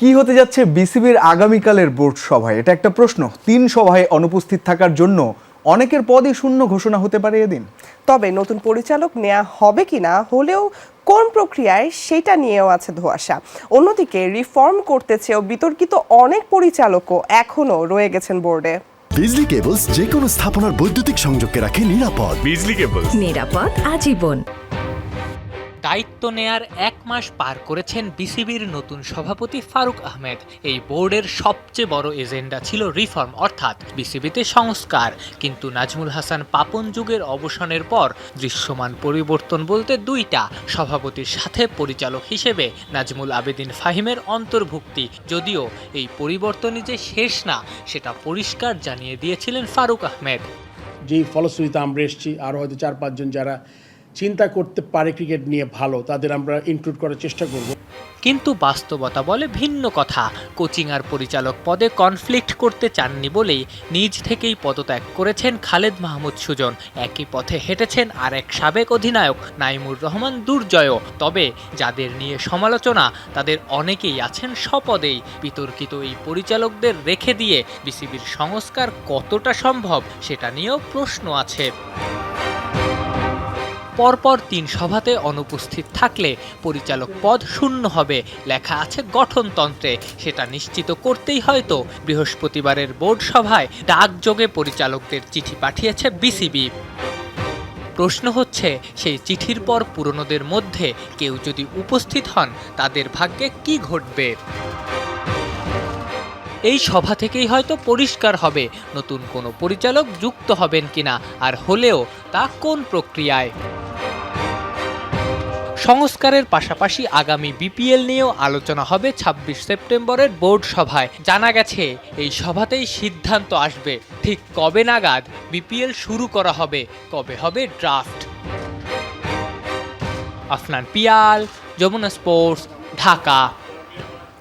কি হতে যাচ্ছে বিসিবির আগামীকালের বোর্ড সভায়? এটা একটা প্রশ্ন। তিন সভায় অনুপস্থিত থাকার জন্য অনেকের পদই শূন্য ঘোষণা হতে পারে এদিন। তবে নতুন পরিচালক নেওয়া হবে কিনা হলেও কোন প্রক্রিয়ায় সেটা নিয়েও আছে ধোঁয়াশা। অন্যদিকে রিফর্ম করতে চেয়েও বিতর্কিত অনেক পরিচালকও এখনও রয়ে গেছেন বোর্ডে। বিজলি কেবলস যে কোনো স্থাপনার বৈদ্যুতিক সংযোগকে রাখে নিরাপদ। বিজলি কেবল নিরাপদ আজীবন। দায়িত্ব নেয়ার এক মাস পার করেছেন বিসিবির নতুন সভাপতি ফারুক আহমেদ। এই বোর্ডের সবচেয়ে বড় এজেন্ডা ছিল রিফর্ম, অর্থাৎ বিসিবিতে সংস্কার। কিন্তু নাজমুল হাসান পাপন যুগের অবসানের পর দৃশ্যমান পরিবর্তন বলতে দুইটা। সভাপতির সাথে পরিচালক হিসেবে নাজমুল আবেদিন ফাহিমের অন্তর্ভুক্তি। যদিও এই পরিবর্তনই যে শেষ না, সেটা পরিষ্কার জানিয়ে দিয়েছিলেন ফারুক আহমেদ। যেই ফলশ্রুতিতে আমরা এসেছি আরও হয়তো চার পাঁচজন যারা চিন্তা করতে পারে ক্রিকেট নিয়ে ভালো, তাদের আমরা ইনক্লুড করার চেষ্টা করব। কিন্তু বাস্তবতা বলে ভিন্ন কথা। কোচিং আর পরিচালক পদে কনফ্লিক্ট করতে চাননি বলেই নিজ থেকেই পদত্যাগ করেছেন খালেদ মাহমুদ সুজন। একই পথে হেঁটেছেন আর এক সাবেক অধিনায়ক নাইমুর রহমান দুর্জয় তবে যাদের নিয়ে সমালোচনা, তাদের অনেকেই আছেন স্বপদেই। বিতর্কিত এই পরিচালকদের রেখে দিয়ে বিসিবির সংস্কার কতটা সম্ভব, সেটা নিয়েও প্রশ্ন আছে। পরপর তিন সভাতে অনুপস্থিত থাকলে পরিচালক পদ শূন্য হবে। লেখা আছে গঠনতন্ত্রে। সেটা নিশ্চিত করতেই হয়তো বৃহস্পতিবারের বোর্ড সভায় ডাকযোগে পরিচালকদের চিঠি পাঠিয়েছে বিসিবি। প্রশ্ন হচ্ছে, সেই চিঠির পর পুরনোদের মধ্যে কেউ যদি উপস্থিত হন, তাদের ভাগ্যে কি ঘটবে? এই সভা থেকেই হয়তো পরিষ্কার হবে, নতুন কোনো পরিচালক যুক্ত হবেন কিনা, আর হলেও তা কোন প্রক্রিয়ায়? সংস্কারের পাশাপাশি আগামী বিপিএল নিয়েও আলোচনা হবে ছাব্বিশ সেপ্টেম্বরের বোর্ড সভায়। জানা গেছে, এই সভাতেই সিদ্ধান্ত আসবে ঠিক কবে নাগাদ বিপিএল শুরু করা হবে, কবে হবে ড্রাফট। আফনান পিয়াল, যমুনা স্পোর্টস, ঢাকা।